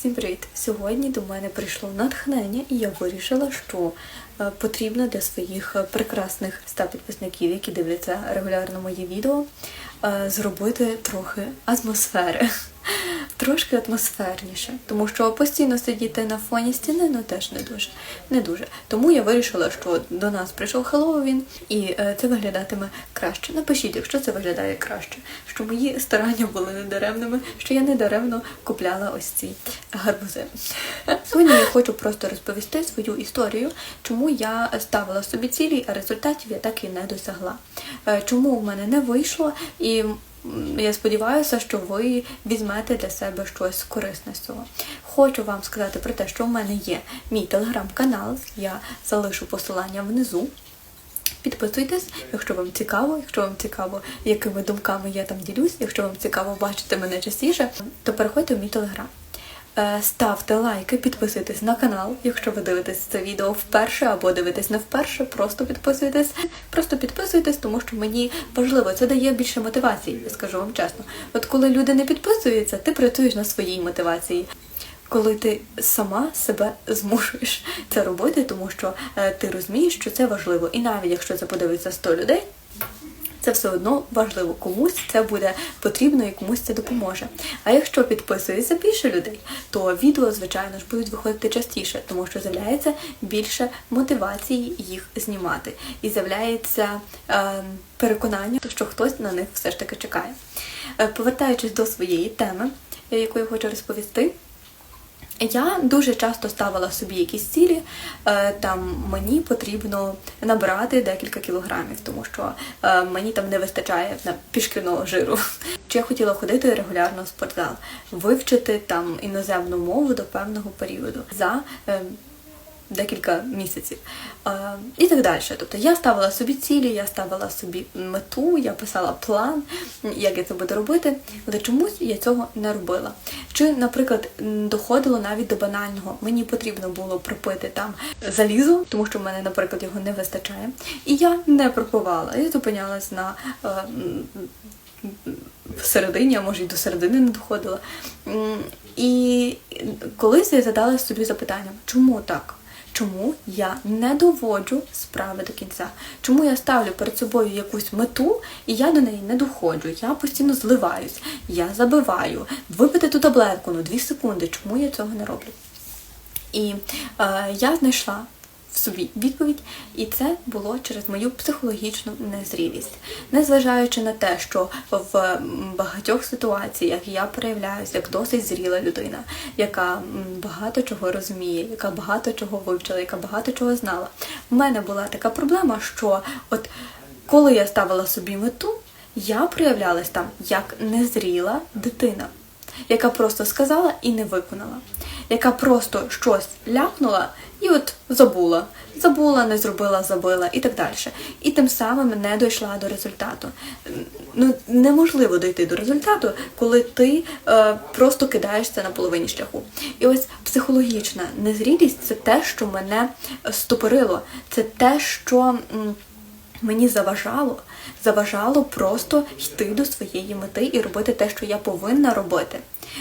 Всім привіт! Сьогодні до мене прийшло натхнення, і я вирішила, що е, потрібно для своїх е, прекрасних 100 підписників, які дивляться регулярно мої відео, е, зробити трохи атмосфери. Трошки атмосферніше, тому що постійно сидіти на фоні стіни ну теж не дуже. Не дуже. Тому я вирішила, що до нас прийшов Хеллоуін, і е, це виглядатиме краще. Напишіть, якщо це виглядає краще, що мої старання були недаремними, що я недаремно купляла ось ці гарбузи. Сьогодні я хочу просто розповісти свою історію, чому я ставила собі цілі, а результатів я так і не досягла. Е, Чому в мене не вийшло і. Я сподіваюся, що ви візьмете для себе щось корисне з цього. Хочу вам сказати про те, що в мене є мій телеграм-канал. Я залишу посилання внизу. Підписуйтесь, якщо вам цікаво, якщо вам цікаво, якими думками я там ділюсь, якщо вам цікаво бачити мене частіше, то переходьте в мій телеграм. Е, Ставте лайки, підписуйтесь на канал, якщо ви дивитесь це відео вперше або дивитесь не вперше, просто підписуйтесь. Просто підписуйтесь, тому що мені важливо, це дає більше мотивації, я скажу вам чесно. От коли люди не підписуються, ти працюєш на своїй мотивації. Коли ти сама себе змушуєш це робити, тому що е, ти розумієш, що це важливо. І навіть якщо це подивиться 100 людей, це все одно важливо. Комусь це буде потрібно і комусь це допоможе. А якщо підписується більше людей, то відео, звичайно ж, будуть виходити частіше, тому що з'являється більше мотивації їх знімати. І з'являється е, переконання, що хтось на них все ж таки чекає. Е, повертаючись до своєї теми, яку я хочу розповісти. Я дуже часто ставила собі якісь цілі, е, там мені потрібно набрати декілька кілограмів, тому що е, мені там не вистачає на пішківного жиру. Чи я хотіла ходити регулярно в спортзал, вивчити там іноземну мову до певного періоду за е, декілька місяців і так далі. Тобто я ставила собі цілі, я ставила собі мету, я писала план, як я це буду робити, але чомусь я цього не робила. Чи, наприклад, доходило навіть до банального, мені потрібно було пропити там залізо, тому що в мене, наприклад, його не вистачає, і я не пропивала. Я зупинялась на е, в середині, а може й до середини не доходила. І колись я задала собі запитання, чому так? Чому я не доводжу справи до кінця? Чому я ставлю перед собою якусь мету і я до неї не доходжу? Я постійно зливаюсь, я забиваю. Випити ту таблетку, ну дві секунди, чому я цього не роблю? І е, я знайшла собі відповідь, і це було через мою психологічну незрілість. Незважаючи на те, що в багатьох ситуаціях я проявляюся як досить зріла людина, яка багато чого розуміє, яка багато чого вивчила, яка багато чого знала. У мене була така проблема, що от коли я ставила собі мету, я проявлялась там як незріла дитина яка просто сказала і не виконала, яка просто щось ляпнула і от забула. Забула, не зробила, забила і так далі. І тим самим не дійшла до результату. Ну, неможливо дойти до результату, коли ти е, просто кидаєшся на половині шляху. І ось психологічна незрілість це те, що мене стопорило, це те, що. Мені заважало, заважало просто йти до своєї мети і робити те, що я повинна робити.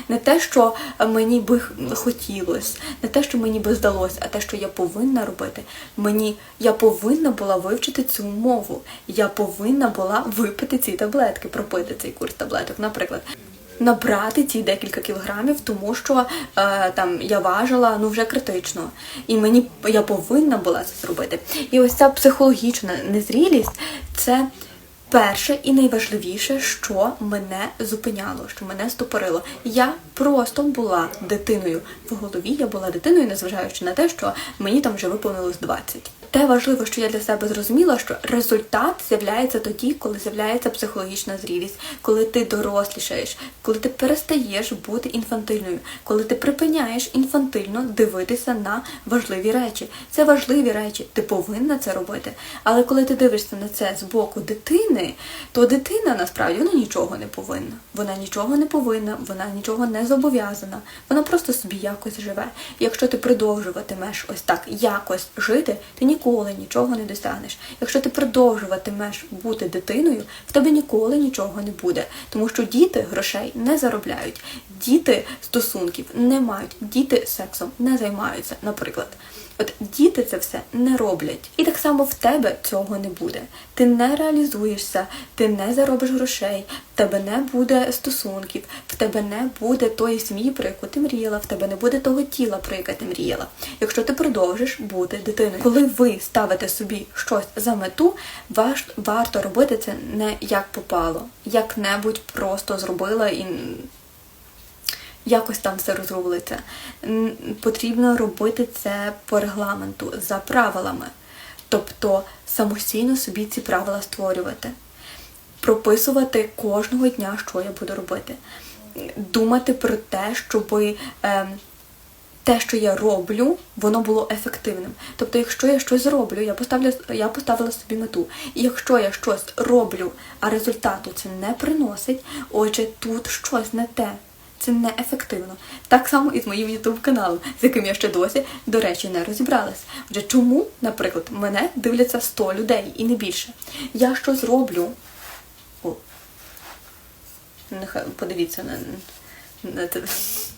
Не те, що мені би х- хотілося, не те, що мені би здалося, а те, що я повинна робити. Мені я повинна була вивчити цю мову. Я повинна була випити ці таблетки, пропити цей курс таблеток, наприклад. Набрати ці декілька кілограмів, тому що е, там я важила ну вже критично, і мені я повинна була це зробити. І ось ця психологічна незрілість це перше і найважливіше, що мене зупиняло, що мене стопорило. Я просто була дитиною в голові. Я була дитиною, незважаючи на те, що мені там вже виповнилось 20. Те важливо, що я для себе зрозуміла, що результат з'являється тоді, коли з'являється психологічна зрілість, коли ти дорослішаєш, коли ти перестаєш бути інфантильною, коли ти припиняєш інфантильно дивитися на важливі речі. Це важливі речі, ти повинна це робити. Але коли ти дивишся на це з боку дитини, то дитина насправді вона нічого не повинна. Вона нічого не повинна, вона нічого не зобов'язана. Вона просто собі якось живе. Якщо ти продовжуватимеш ось так якось жити, ти ніколи нічого не досягнеш. Якщо ти продовжуватимеш бути дитиною, в тебе ніколи нічого не буде. Тому що діти грошей не заробляють. діти стосунків не мають, діти сексом не займаються, наприклад. От діти це все не роблять. І так само в тебе цього не буде. Ти не реалізуєшся, ти не заробиш грошей, в тебе не буде стосунків, в тебе не буде тої сім'ї, про яку ти мріяла, в тебе не буде того тіла, про яке ти мріяла. Якщо ти продовжиш бути дитиною, коли ви ставите собі щось за мету, ваш варто робити це не як попало, як-небудь просто зробила і якось там все розрулиться. Потрібно робити це по регламенту, за правилами. Тобто самостійно собі ці правила створювати, прописувати кожного дня, що я буду робити, думати про те, щоб те, що я роблю, воно було ефективним. Тобто, якщо я щось зроблю, я поставлю, я поставила собі мету. І якщо я щось роблю, а результату це не приносить, отже, тут щось не те. Це не ефективно. Так само і з моїм ютуб-каналом, з яким я ще досі, до речі, не розібралась. Отже, чому, наприклад, мене дивляться 100 людей і не більше. Я щось роблю. О, нехай подивіться на, на, це-.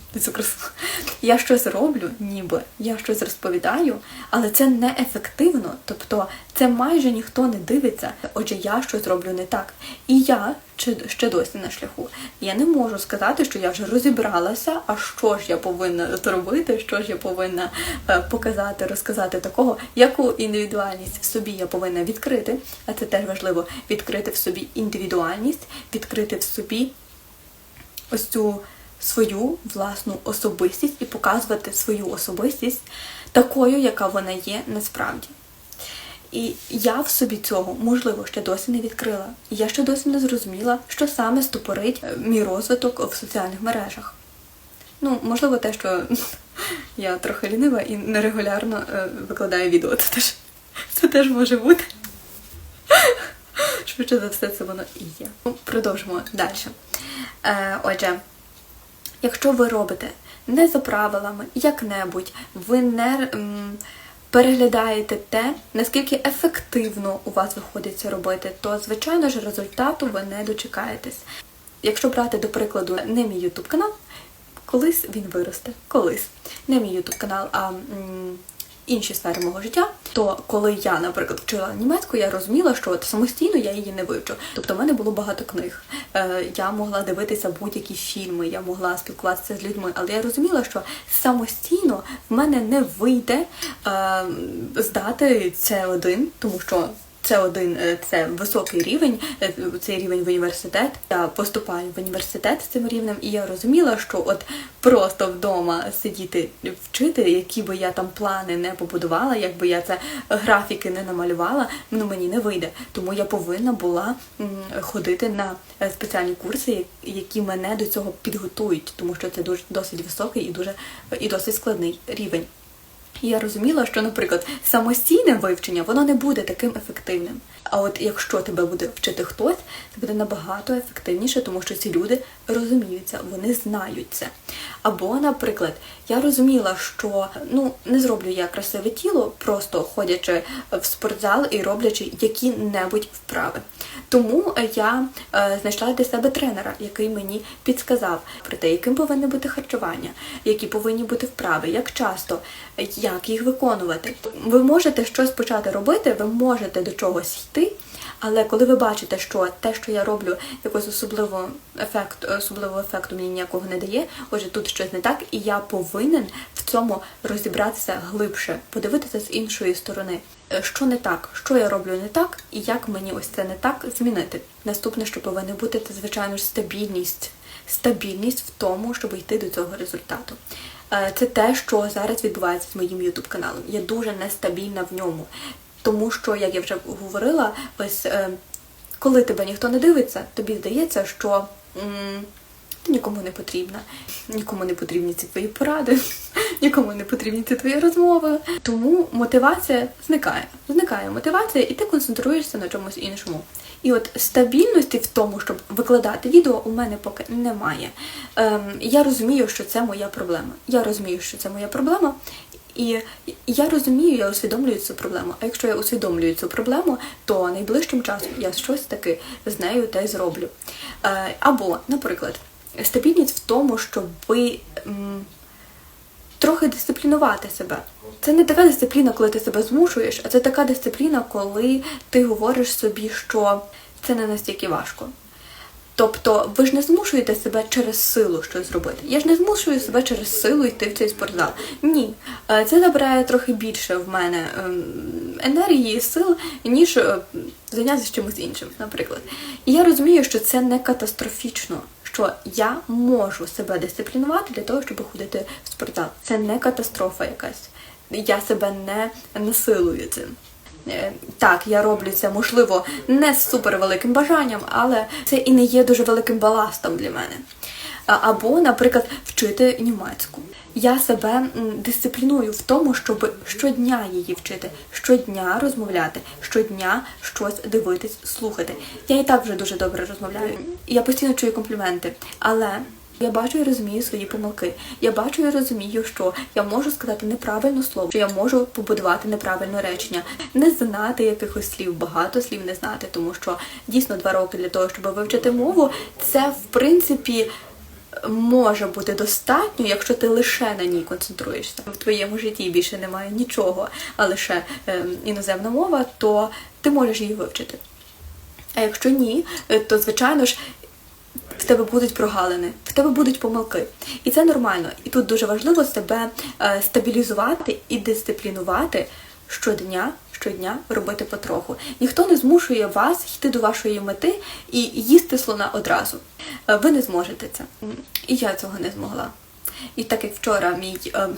Я щось роблю, ніби я щось розповідаю, але це не ефективно. Тобто це майже ніхто не дивиться. Отже, я щось роблю не так. І я ще, досі на шляху. Я не можу сказати, що я вже розібралася, а що ж я повинна зробити, що ж я повинна е, показати, розказати такого, яку індивідуальність в собі я повинна відкрити. А це теж важливо відкрити в собі індивідуальність, відкрити в собі ось цю свою власну особистість і показувати свою особистість такою, яка вона є насправді. І я в собі цього, можливо, ще досі не відкрила. І я ще досі не зрозуміла, що саме стопорить е, мій розвиток в соціальних мережах. Ну, можливо, те, що я трохи лінива і нерегулярно е, викладаю відео. Це теж, це теж може бути. Швидше за все, це воно і є. Ну, Продовжимо далі. Е, отже, якщо ви робите не за правилами, як-небудь, ви не м, переглядаєте те, наскільки ефективно у вас виходить це робити, то, звичайно ж, результату ви не дочекаєтесь. Якщо брати, до прикладу, не мій YouTube канал, колись він виросте. Колись. Не мій YouTube канал, а м, інші сфери мого життя, то коли я, наприклад, вчила німецьку, я розуміла, що от самостійно я її не вивчу. Тобто в мене було багато книг. Е, я могла дивитися будь-які фільми, я могла спілкуватися з людьми, але я розуміла, що самостійно в мене не вийде е, здати це один, тому що. Це один е, це високий рівень, е, цей рівень в університет. Я поступаю в університет з цим рівнем, і я розуміла, що от просто вдома сидіти вчити, які би я там плани не побудувала, якби я це графіки не намалювала, ну мені не вийде. Тому я повинна була ходити на е, спеціальні курси, які мене до цього підготують, тому що це дуже досить високий і дуже і досить складний рівень. Я розуміла, що, наприклад, самостійне вивчення воно не буде таким ефективним. А от якщо тебе буде вчити хтось, це буде набагато ефективніше, тому що ці люди розуміються, вони знають це. Або, наприклад, я розуміла, що ну не зроблю я красиве тіло, просто ходячи в спортзал і роблячи які-небудь вправи. Тому я е, знайшла для себе тренера, який мені підсказав про те, яким повинне бути харчування, які повинні бути вправи, як часто, як їх виконувати. Ви можете щось почати робити, ви можете до чогось йти. Але коли ви бачите, що те, що я роблю, якось особливо ефект, особливого ефекту мені ніякого не дає, отже, тут щось не так, і я повинен в цьому розібратися глибше, подивитися з іншої сторони, Е, що не так, що я роблю не так, і як мені ось це не так змінити. Наступне, що повинно бути, це звичайно ж стабільність. Стабільність в тому, щоб йти до цього результату. Е, Це те, що зараз відбувається з моїм ютуб каналом. Я дуже нестабільна в ньому. Тому що, як я вже говорила, ось е, коли тебе ніхто не дивиться, тобі здається, що ти нікому не потрібна, нікому не потрібні ці твої поради, нікому не потрібні ці твої розмови. Тому мотивація зникає. Зникає мотивація, і ти концентруєшся на чомусь іншому. І от стабільності в тому, щоб викладати відео, у мене поки немає. Ем, я розумію, що це моя проблема. Я розумію, що це моя проблема. І я розумію, я усвідомлюю цю проблему. А якщо я усвідомлюю цю проблему, то найближчим часом я щось таки з нею те й зроблю. Е, Або, наприклад, стабільність в тому, щоб трохи дисциплінувати себе. Це не така дисципліна, коли ти себе змушуєш, а це така дисципліна, коли ти говориш собі, що це не настільки важко. Тобто ви ж не змушуєте себе через силу щось зробити. Я ж не змушую себе через силу йти в цей спортзал. Ні, Е, це забирає трохи більше в мене ем, енергії сил, ніж е, зайнятися чимось іншим, наприклад. І я розумію, що це не катастрофічно, що я можу себе дисциплінувати для того, щоб ходити в спортзал. Це не катастрофа якась. Я себе не насилую цим. Е, Так, я роблю це, можливо, не з супервеликим бажанням, але це і не є дуже великим баластом для мене. Або, наприклад, вчити німецьку. Я себе дисципліную в тому, щоб щодня її вчити, щодня розмовляти, щодня щось дивитись, слухати. Я і так вже дуже добре розмовляю. Я постійно чую компліменти, але я бачу і розумію свої помилки. Я бачу і розумію, що я можу сказати неправильне слово, що я можу побудувати неправильне речення, не знати якихось слів, багато слів не знати, тому що дійсно два роки для того, щоб вивчити мову, це в принципі. Може бути достатньо, якщо ти лише на ній концентруєшся. В твоєму житті більше немає нічого, а лише ем, іноземна мова, то ти можеш її вивчити. А якщо ні, е, то звичайно ж в тебе будуть прогалини, в тебе будуть помилки. І це нормально. І тут дуже важливо себе е, стабілізувати і дисциплінувати щодня, щодня робити потроху. Ніхто не змушує вас йти до вашої мети і їсти слона одразу. Е, Ви не зможете це. І я цього не змогла. І так як вчора мій. е,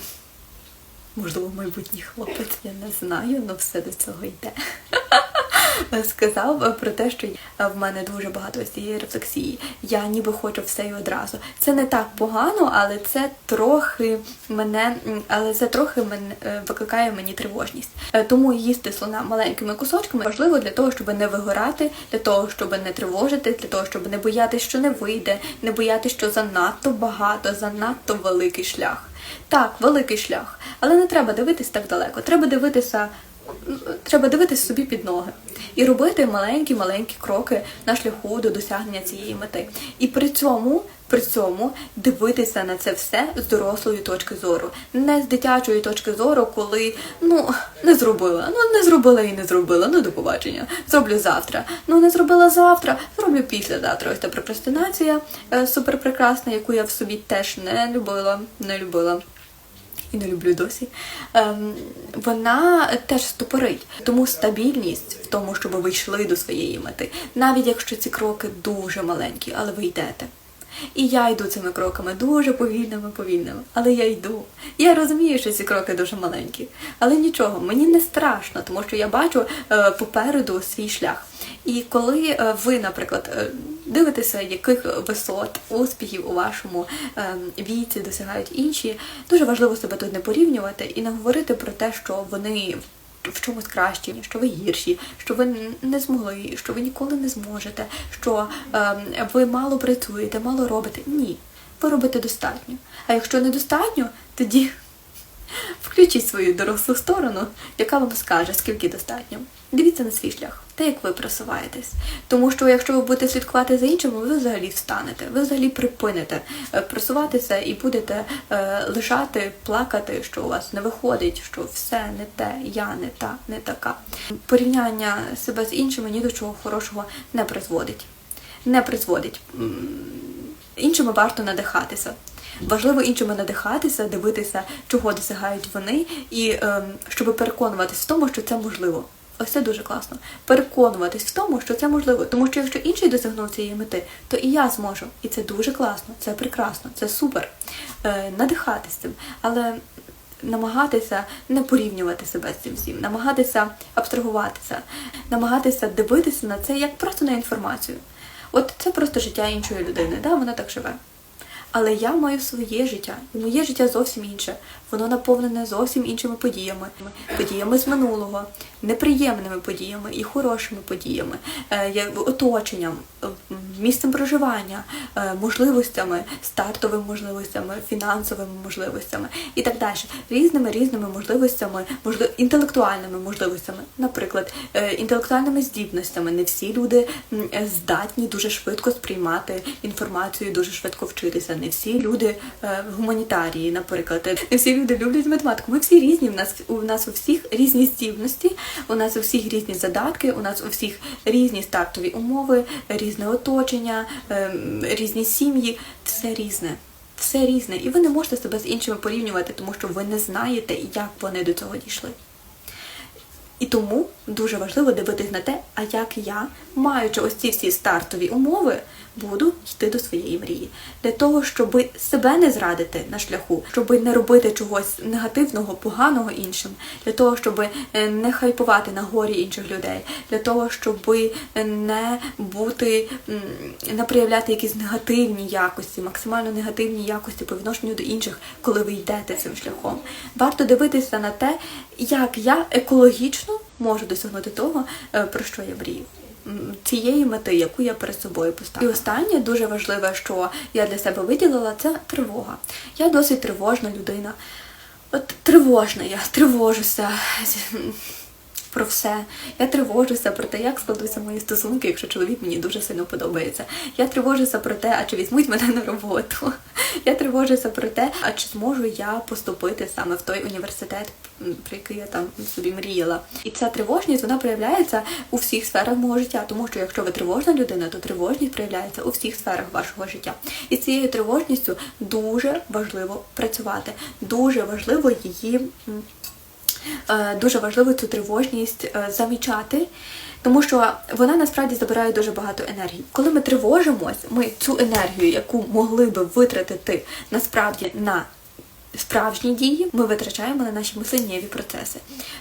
Можливо, майбутній хлопець, я не знаю, але все до цього йде. Сказав про те, що в мене дуже багато ось цієї рефлексії. Я ніби хочу все і одразу. Це не так погано, але це трохи мене, але це трохи мене викликає мені тривожність. Е, Тому їсти слона маленькими кусочками важливо для того, щоб не вигорати, для того, щоб не тривожити, для того, щоб не боятися, що не вийде, не боятися, що занадто багато, занадто великий шлях. Так, великий шлях, але не треба дивитись так далеко. Треба дивитися, треба дивитись собі під ноги і робити маленькі-маленькі кроки на шляху до досягнення цієї мети. І при цьому, при цьому дивитися на це все з дорослої точки зору, не з дитячої точки зору, коли ну не зробила, ну не зробила і не зробила. Ну до побачення. Зроблю завтра. Ну не зробила завтра, зроблю післязавтра. Ось та прокрастинація е, суперпрекрасна, яку я в собі теж не любила, не любила і не люблю досі, ем, вона теж ступорить. Тому стабільність в тому, щоб ви йшли до своєї мети, навіть якщо ці кроки дуже маленькі, але ви йдете. І я йду цими кроками дуже повільними, повільними, але я йду. Я розумію, що ці кроки дуже маленькі, але нічого, мені не страшно, тому що я бачу е, попереду свій шлях. І коли е, ви, наприклад, е, дивитеся, яких висот, успіхів у вашому віці досягають інші, дуже важливо себе тут не порівнювати і не говорити про те, що вони в чомусь кращі, що ви гірші, що ви не змогли, що ви ніколи не зможете, що е, ви мало працюєте, мало робите. Ні, ви робите достатньо. А якщо недостатньо, тоді включіть свою дорослу сторону, яка вам скаже, скільки достатньо. Дивіться на свій шлях, те, як ви просуваєтесь. Тому що якщо ви будете слідкувати за іншими, ви взагалі встанете, ви взагалі припините е, просуватися і будете е, лежати, плакати, що у вас не виходить, що все не те, я не та, не така. Порівняння себе з іншими ні до чого хорошого не призводить. Не призводить. Іншими варто надихатися. Важливо іншими надихатися, дивитися, чого досягають вони, і ем, щоб переконуватись в тому, що це можливо. Ось це дуже класно. Переконуватись в тому, що це можливо. Тому що якщо інший досягнув цієї мети, то і я зможу. І це дуже класно, це прекрасно, це супер. Е, надихатись цим. Але намагатися не порівнювати себе з цим всім, намагатися абстрагуватися, намагатися дивитися на це як просто на інформацію. От це просто життя іншої людини, да, вона так живе. Але я маю своє життя, і моє життя зовсім інше. Воно наповнене зовсім іншими подіями, подіями з минулого, неприємними подіями і хорошими подіями, е, оточенням, е, місцем проживання, е, можливостями, стартовими можливостями, фінансовими можливостями і так далі. Різними різними можливостями, можли... інтелектуальними можливостями, наприклад, інтелектуальними здібностями. Не всі люди здатні дуже швидко сприймати інформацію, дуже швидко вчитися. Не всі люди гуманітарії, наприклад, не всі люди люблять математику. Ми всі різні. В нас у нас у всіх різні здібності, у нас у всіх різні задатки, у нас у всіх різні стартові умови, різне оточення, ем, різні сім'ї. Все різне. Все різне. І ви не можете себе з іншими порівнювати, тому що ви не знаєте, як вони до цього дійшли. І тому дуже важливо дивитись на те, а як я, маючи ось ці всі стартові умови, буду йти до своєї мрії. Для того, щоб себе не зрадити на шляху, щоб не робити чогось негативного, поганого іншим, для того, щоб е, не хайпувати на горі інших людей, для того, щоб не бути, не проявляти якісь негативні якості, максимально негативні якості по відношенню до інших, коли ви йдете цим шляхом. Варто дивитися на те, як я екологічно можу досягнути того, е, про що я мрію. Цієї мети, яку я перед собою поставила. І останнє дуже важливе, що я для себе виділила, це тривога. Я досить тривожна людина. От тривожна я, тривожуся про все. Я тривожуся про те, як складуться мої стосунки, якщо чоловік мені дуже сильно подобається. Я тривожуся про те, а чи візьмуть мене на роботу. Я тривожуся про те, а чи зможу я поступити саме в той університет, про який я там собі мріяла. І ця тривожність вона проявляється у всіх сферах мого життя, тому що якщо ви тривожна людина, то тривожність проявляється у всіх сферах вашого життя. І з цією тривожністю дуже важливо працювати. Дуже важливо її. Е, дуже важливо цю тривожність е, замічати, тому що вона насправді забирає дуже багато енергії. Коли ми тривожимось, ми цю енергію, яку могли би витратити насправді на справжні дії, ми витрачаємо на наші мисленнєві процеси.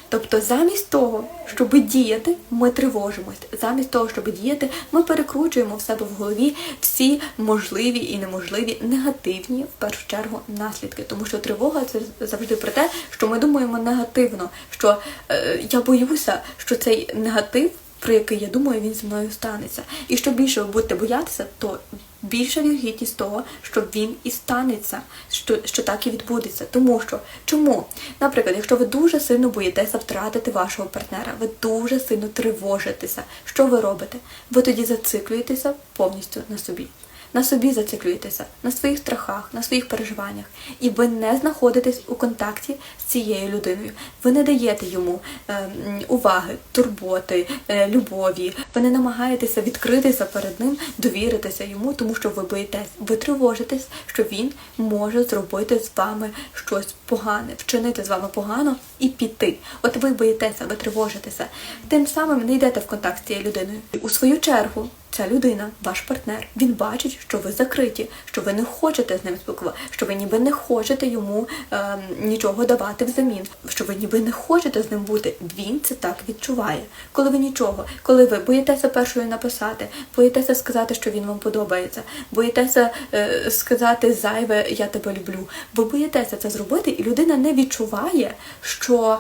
Тобто, замість того, щоб діяти, ми тривожимось. Замість того, щоб діяти, ми перекручуємо в себе в голові всі можливі і неможливі негативні в першу чергу наслідки. Тому що тривога це завжди про те, що ми думаємо негативно, що е, я боюся, що цей негатив. Про який я думаю, він зі мною станеться. І що більше ви будете боятися, то більша вірогідність того, що він і станеться, що, що так і відбудеться. Тому що чому? Наприклад, якщо ви дуже сильно боїтеся втратити вашого партнера, ви дуже сильно тривожитеся, що ви робите? Ви тоді зациклюєтеся повністю на собі. На собі зациклюєтеся, на своїх страхах, на своїх переживаннях, і ви не знаходитесь у контакті з цією людиною. Ви не даєте йому е, уваги, турботи, е, любові. Ви не намагаєтеся відкритися перед ним, довіритися йому, тому що ви боїтесь, ви тривожитесь, що він може зробити з вами щось погане, вчинити з вами погано і піти. От ви боїтеся, ви тривожитеся. Тим самим не йдете в контакт з цією людиною. У свою чергу. Ця людина, ваш партнер, він бачить, що ви закриті, що ви не хочете з ним спілкуватися, що ви ніби не хочете йому е, нічого давати взамін, що ви ніби не хочете з ним бути. Він це так відчуває. Коли ви нічого, коли ви боїтеся першою написати, боїтеся сказати, що він вам подобається, боїтеся е, сказати зайве Я тебе люблю. Ви боїтеся це зробити, і людина не відчуває, що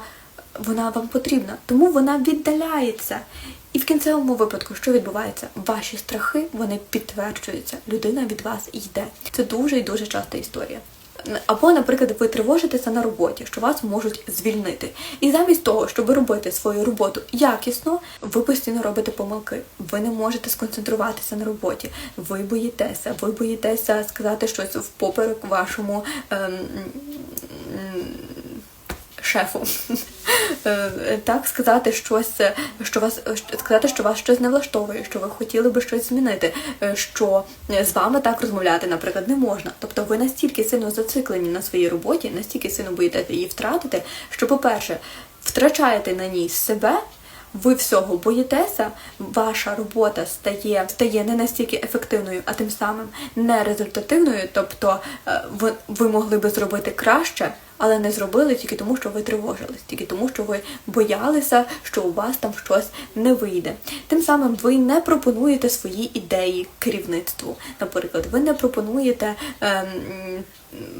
вона вам потрібна, тому вона віддаляється. І в кінцевому випадку, що відбувається? Ваші страхи вони підтверджуються. Людина від вас йде. Це дуже і дуже часта історія. Або, наприклад, ви тривожитеся на роботі, що вас можуть звільнити. І замість того, щоб робити свою роботу якісно, ви постійно робите помилки. Ви не можете сконцентруватися на роботі. Ви боїтеся, ви боїтеся сказати щось впоперек вашому. Ем, шефу. Е, Так, сказати щось, що вас сказати, що вас щось не влаштовує, що ви хотіли би щось змінити, е, що з вами так розмовляти, наприклад, не можна. Тобто ви настільки сильно зациклені на своїй роботі, настільки сильно боїтеся її втратити, що, по-перше, втрачаєте на ній себе. Ви всього боїтеся, ваша робота стає стає не настільки ефективною, а тим самим не результативною. Тобто е, ви, ви могли би зробити краще, але не зробили тільки тому, що ви тривожились, тільки тому, що ви боялися, що у вас там щось не вийде. Тим самим ви не пропонуєте свої ідеї керівництву. Наприклад, ви не пропонуєте ем,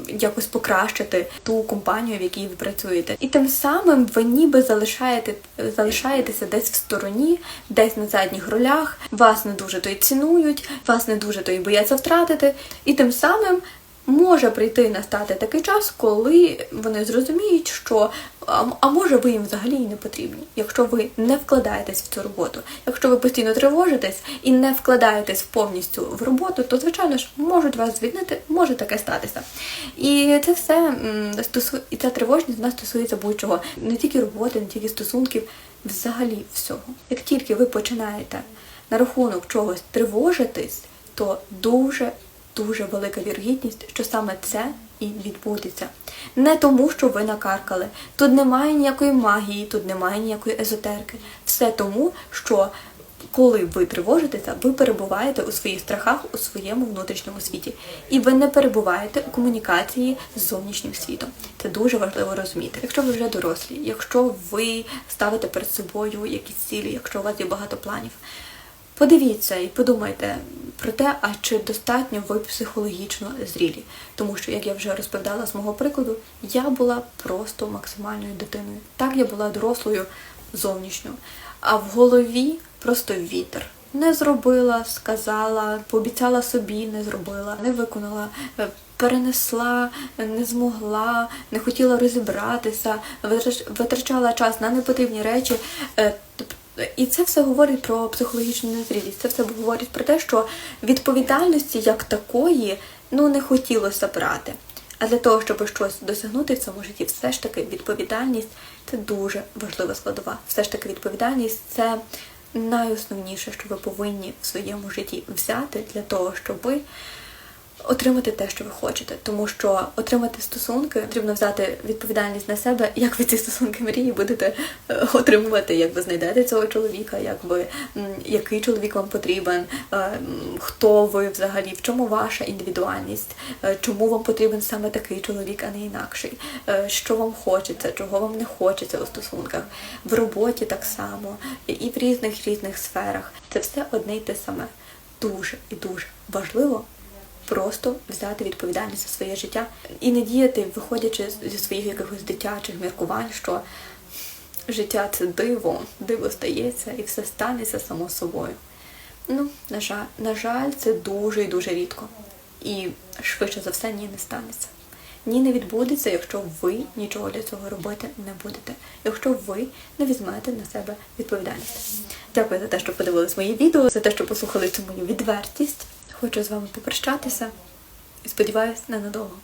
якось покращити ту компанію, в якій ви працюєте. І тим самим ви ніби залишаєте, залишаєтеся десь в стороні, десь на задніх ролях, вас не дуже то й цінують, вас не дуже то й бояться втратити, і тим самим. Може прийти настати такий час, коли вони зрозуміють, що а, а може ви їм взагалі і не потрібні, якщо ви не вкладаєтесь в цю роботу. Якщо ви постійно тривожитесь і не вкладаєтесь повністю в роботу, то звичайно ж можуть вас звільнити, може таке статися. І це все стосу... і ця тривожність вона стосується будь-чого, не тільки роботи, не тільки стосунків, взагалі всього. Як тільки ви починаєте на рахунок чогось тривожитись, то дуже дуже велика вірогідність, що саме це і відбудеться. Не тому, що ви накаркали. Тут немає ніякої магії, тут немає ніякої езотерики. Все тому, що коли ви тривожитеся, ви перебуваєте у своїх страхах у своєму внутрішньому світі. І ви не перебуваєте у комунікації з зовнішнім світом. Це дуже важливо розуміти. Якщо ви вже дорослі, якщо ви ставите перед собою якісь цілі, якщо у вас є багато планів. Подивіться і подумайте про те, а чи достатньо ви психологічно зрілі. Тому що, як я вже розповідала з мого прикладу, я була просто максимальною дитиною. Так я була дорослою зовнішньо. А в голові просто вітер. Не зробила, сказала, пообіцяла собі, не зробила, не виконала, е, перенесла, не змогла, не хотіла розібратися, витрач- витрачала час на непотрібні речі. І це все говорить про психологічну незрілість. Це все говорить про те, що відповідальності як такої ну не хотілося брати. А для того, щоб щось досягнути в цьому житті, все ж таки відповідальність це дуже важлива складова. Все ж таки відповідальність це найосновніше, що ви повинні в своєму житті взяти для того, щоб ви отримати те, що ви хочете. Тому що отримати стосунки потрібно взяти відповідальність на себе, як ви ці стосунки мрії будете е, отримувати, як ви знайдете цього чоловіка, як ви, який чоловік вам потрібен, е, хто ви взагалі, в чому ваша індивідуальність, е, чому вам потрібен саме такий чоловік, а не інакший, що вам хочеться, чого вам не хочеться у стосунках, в роботі так само, і в різних різних сферах. Це все одне й те саме. Дуже і дуже важливо просто взяти відповідальність за своє життя і не діяти, виходячи зі своїх якихось дитячих міркувань, що життя це диво, диво стається і все станеться само собою. Ну, на жаль, на жаль, це дуже і дуже рідко. І швидше за все ні не станеться. Ні не відбудеться, якщо ви нічого для цього робити не будете, якщо ви не візьмете на себе відповідальність. Дякую за те, що подивились моє відео, за те, що послухали цю мою відвертість. Хочу з вами попрощатися і сподіваюся, ненадовго.